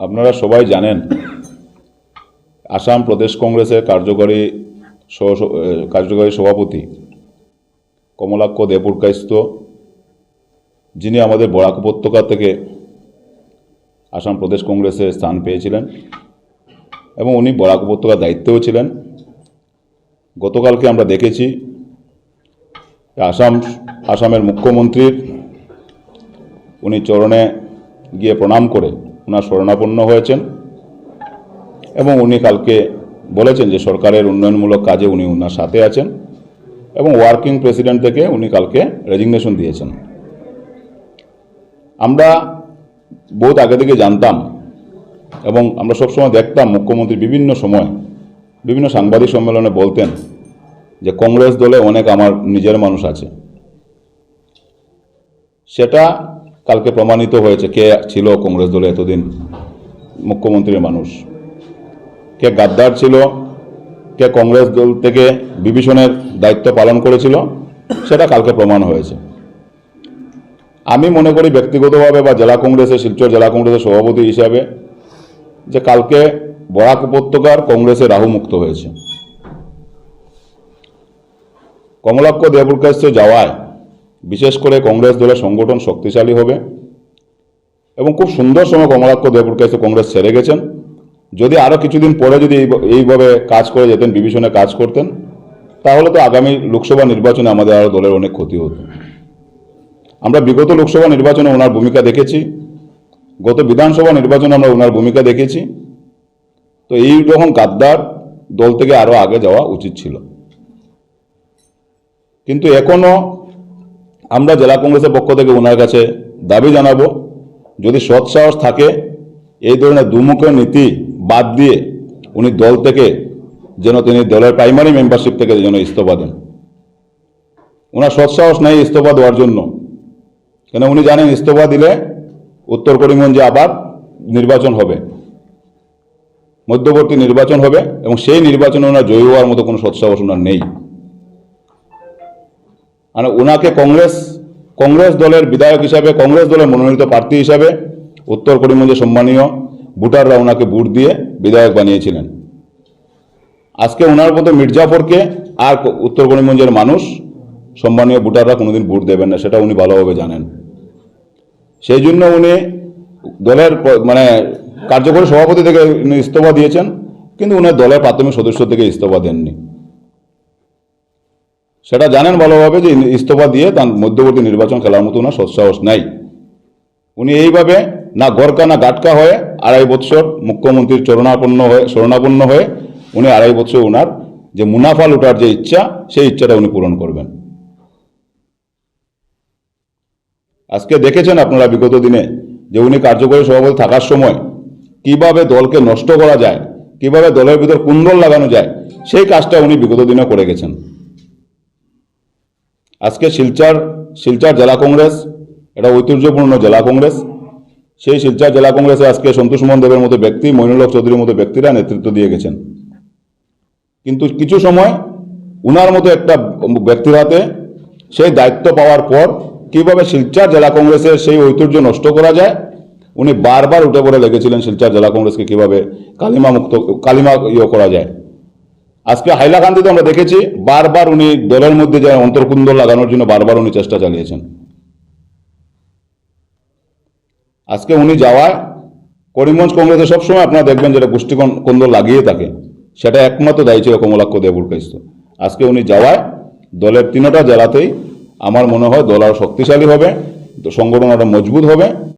আপনারা সবাই জানেন, আসাম প্রদেশ কংগ্রেসের কার্যকরী কার্যকরী সভাপতি কমলাক্ষ দেবপুরকাইস্ত যিনি আমাদের বরাক উপত্যকা থেকে আসাম প্রদেশ কংগ্রেসে স্থান পেয়েছিলেন এবং উনি বরাক উপত্যকার দায়িত্বেও ছিলেন। গতকালকে আমরা দেখেছি আসাম, আসামের মুখ্যমন্ত্রীর উনি চরণে গিয়ে প্রণাম করে ওনার শরণাপন্ন হয়েছেন এবং উনি কালকে বলেছেন যে সরকারের উন্নয়নমূলক কাজে উনি ওনার সাথে আছেন এবং ওয়ার্কিং প্রেসিডেন্ট থেকে উনি কালকে রেজিগনেশন দিয়েছেন। আমরা বহুত আগে থেকে জানতাম এবং আমরা সবসময় দেখতাম মুখ্যমন্ত্রী বিভিন্ন সময় বিভিন্ন সাংবাদিক সম্মেলনে বলতেন যে কংগ্রেস দলে অনেক আমার নিজের মানুষ আছে। সেটা কালকে প্রমাণিত হয়েছে কে ছিল কংগ্রেস দলে এতদিন মুখ্যমন্ত্রীর মানুষ। কে গাদ্দার ছিল, কে কংগ্রেস দল থেকে বিভীষণের দায়িত্ব পালন করেছিল, সেটা কালকে প্রমাণ হয়েছে। আমি মনে করি ব্যক্তিগতভাবে বা জেলা কংগ্রেসের শিলচর জেলা কংগ্রেসের সভাপতি হিসাবে যে কালকে বরাক উপত্যকার কংগ্রেসে রাহু মুক্ত হয়েছে। কমলাক্ষ দেবুরকাশ্য যাওয়ায় বিশেষ করে কংগ্রেস দলের সংগঠন শক্তিশালী হবে এবং খুব সুন্দর সময় কমলাক্ষ দেবুরকাশ্য কংগ্রেস ছেড়ে গেছেন। যদি আরও কিছুদিন পরে যদি এই- এইভাবে কাজ করে যেতেন, বিভীষণে কাজ করতেন, তাহলে তো আগামী লোকসভা নির্বাচনে আমাদের আরও দলের অনেক ক্ষতি হতো। আমরা বিগত লোকসভা নির্বাচনে ওনার ভূমিকা দেখেছি, গত বিধানসভা নির্বাচনে আমরা ওনার ভূমিকা দেখেছি। তো এই রকম গাদ্দার দল থেকে আরও আগে যাওয়া উচিত ছিল। কিন্তু এখনও আমরা জেলা কংগ্রেসের পক্ষ থেকে ওনার কাছে দাবি জানাব, যদি সৎ সাহস থাকে, এই ধরনের দুমুখের নীতি বাদ দিয়ে উনি দল থেকে যেন তিনি দলের প্রাইমারি মেম্বারশিপ থেকে যেন ইস্তফা দেন। ওনার সৎ সাহস নেই ইস্তফা দেওয়ার জন্য। কেন উনি জানেন ইস্তফা দিলে উত্তর করিমগঞ্জে আবার নির্বাচন হবে। মধ্যবর্তী নির্বাচন হবে এবং সেই নির্বাচনে ওনার জয়ী হওয়ার মতো কোনো সৎসাহস ওনার নেই। মানে ওনাকে কংগ্রেস কংগ্রেস দলের বিধায়ক হিসাবে, কংগ্রেস দলের মনোনীত প্রার্থী হিসাবে উত্তর করিমগঞ্জে সম্মানীয় ভোটাররা ওনাকে ভোট দিয়ে বিধায়ক বানিয়েছিলেন। আজকে ওনার মতো মির্জাফরকে আর উত্তর করিমগঞ্জের মানুষ, সম্মানীয় ভোটাররা কোনোদিন ভোট দেবেন না, সেটা উনি ভালোভাবে জানেন। সেই জন্য উনি দলের মানে কার্যকরী সভাপতি থেকে ইস্তফা দিয়েছেন, কিন্তু উনি দলের প্রাথমিক সদস্য থেকে ইস্তফা দেননি। সেটা জানেন ভালোভাবে যে ইস্তফা দিয়ে তার মধ্যবর্তী নির্বাচন খেলার মতো ওনার সৎসাহস নাই। উনি এইভাবে না গরকা না গাটকা হয়ে আড়াই বৎসর মুখ্যমন্ত্রীর চরণাপন্ন হয়ে, শরণাপন্ন হয়ে উনি আড়াই বৎসর ওনার যে মুনাফা লুটার যে ইচ্ছা, সেই ইচ্ছাটা উনি পূরণ করবেন। আজকে দেখেছেন আপনারা বিগত দিনে যে উনি কার্যকরী সভাপতি থাকার সময় কীভাবে দলকে নষ্ট করা যায়, কীভাবে দলের ভিতর কুন্দল লাগানো যায়, সেই কাজটা উনি বিগত দিনে করে গেছেন। আজকে শিলচর শিলচর জেলা কংগ্রেস, এটা ঐতিহ্যপূর্ণ জেলা কংগ্রেস। সেই শিলচর জেলা কংগ্রেসে আজকে সন্তোষ মোহন দেবের মতো ব্যক্তি, মইনুলক চৌধুরীর মতো ব্যক্তিরা নেতৃত্ব দিয়ে গেছেন। কিন্তু কিছু সময় উনার মতো একটা ব্যক্তির হাতে সেই দায়িত্ব পাওয়ার পর কীভাবে শিলচর জেলা কংগ্রেসের সেই ঐতিহ্য নষ্ট করা যায়, উনি বারবার উঠে পড়ে লেগেছিলেন শিলচর জেলা কংগ্রেসকে কীভাবে কালিমা মুক্ত, কালিমা ইয়ে করা যায়। আজকে হাইলাকান্দিতে আমরা দেখেছি, বারবার উনি দলের মধ্যে যে অন্তর্কুন্দ লাগানোর জন্য বারবার উনি চেষ্টা চালিয়েছেন। আজকে উনি যাওয়ায় করিমগঞ্জ কংগ্রেসে সবসময় আপনারা দেখবেন যেটা গোষ্ঠী কন্দ লাগিয়ে থাকে, সেটা একমাত্র দায়ী ছিল কমলাক্ষ দেবুর কাইস্ত আজকে উনি যাওয়ায় দলের তিনটা জেলাতেই আমার মনে হয় দল আরও শক্তিশালী হবে, সংগঠন আরও মজবুত হবে